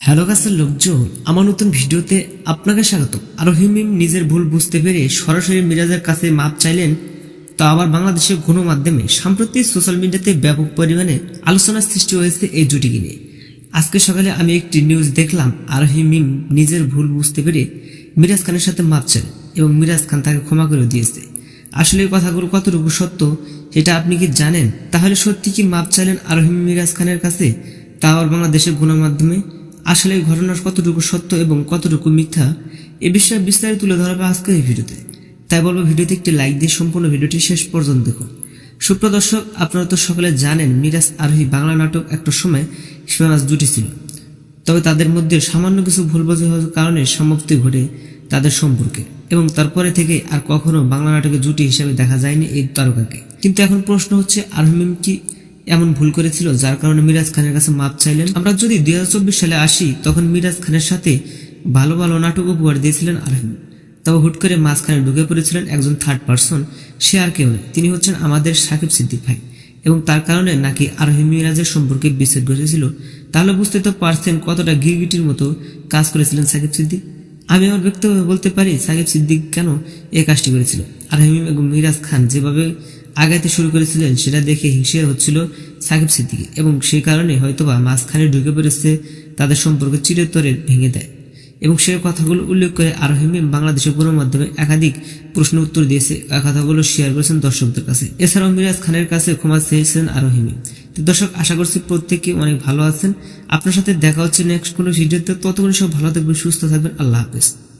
Hello গাছের লোকজন, আমার নতুন ভিডিওতে আপনাকে স্বাগত আর হিমিম নিজের ভুল বুঝতে পেরে সরাসরি মিরাজের কাছে মাপ চাইলেন, তা আবার বাংলাদেশের গণমাধ্যমে সাম্প্রতিক সোশ্যাল মিডিয়াতে ব্যাপক পরিমাণে আলোচনার সৃষ্টি হয়েছে এই জুটিকে নিয়ে আজকে সকালে আমি একটি নিউজ দেখলাম, আর হিমিম নিজের ভুল বুঝতে পেরে মিরাজ খানের সাথে মাপ চান এবং মিরাজ খান তাকে ক্ষমা করে দিয়েছে। আসলে এই কথাগুলো কতটুকু সত্য, সেটা আপনি কি জানেন? তাহলে সত্যি কি মাপ চাইলেন আরহিম মিরাজ খানের কাছে, তা আবার বাংলাদেশের গণমাধ্যমে? আসলে ঘটনার কতটুকু সত্য এবং কতটুকু মিথ্যা, এ বিষয়ে বিস্তারিত তুলে ধরা হবে আজকের এই ভিডিওতে। তাই বলব, ভিডিওতে একটি লাইক দিয়ে সম্পূর্ণ ভিডিওটি শেষ পর্যন্ত দেখুন। সুপ্রদর্শক আপনারা তো সকলে জানেন, মিরাজ আরোহী বাংলা নাটক একটা সময় সীমানাজ জুটি ছিল। তবে তাদের মধ্যে সামান্য কিছু ভুল বোঝার কারণে সমাপ্তি ঘটে তাদের সম্পর্কে এবং তারপরে থেকে আর কখনো বাংলা নাটকে জুটি হিসেবে দেখা যায়নি এই তারকাকে। কিন্তু এখন প্রশ্ন হচ্ছে আরহিম কি এমন ভুল করেছিল, যার কারণে মিরাজ খানের কাছে মাপ চাইলেন। আমরা যদি দু হাজার চব্বিশ সালে আসি, তখন মিরাজ খানের সাথে ভালো ভালো নাটক উপহার দিয়েছিলেন আরহিম। তবে হুট করে মাঝখানে ঢুকে পড়েছিলেন একজন থার্ড পার্সন সে আর কেউ নয়। তিনি হচ্ছেন আমাদের সাকিব সিদ্দিক ভাই। এবং তার কারণে নাকি আরোহী মিরাজের সম্পর্কে বিচ্ছেদ ঘটেছিল, তাহলে বুঝতে তো পারছেন কতটা গিরগিটির মতো কাজ করেছিলেন সাকিব সিদ্দিক। আমি আমার ব্যক্তিগতভাবে বলতে পারি, সাকিব সিদ্দিক কেন এই কাজটি করেছিল? আরহিম এবং মিরাজ খান যেভাবে আগাইতে শুরু করেছিলেন, সেটা দেখে হিংসে হচ্ছিল সাকিব সিদ্দিকি এবং সেই কারণে হয়তোবা মাঝখানে ঢুকে পড়েছে তাদের সম্পর্ক চিরতরে ভেঙে দেয়। এবং সে কথাগুলো উল্লেখ করে আরও হিমিম বাংলাদেশের গণমাধ্যমে একাধিক প্রশ্ন উত্তর দিয়েছে। কথাগুলো শেয়ার করেছেন দর্শকদের কাছে। এছাড়াও মিরাজ খানের কাছে ক্ষমা চেয়েছেন আরও হিমিম তো দর্শক, আশা করছি প্রত্যেকে অনেক ভালো আছেন। আপনার সাথে দেখা হচ্ছে নেক্সট কোনো ভিডিওতে। ততক্ষণ সব ভালো থাকবেন, সুস্থ থাকবেন। আল্লাহ হাফেজ।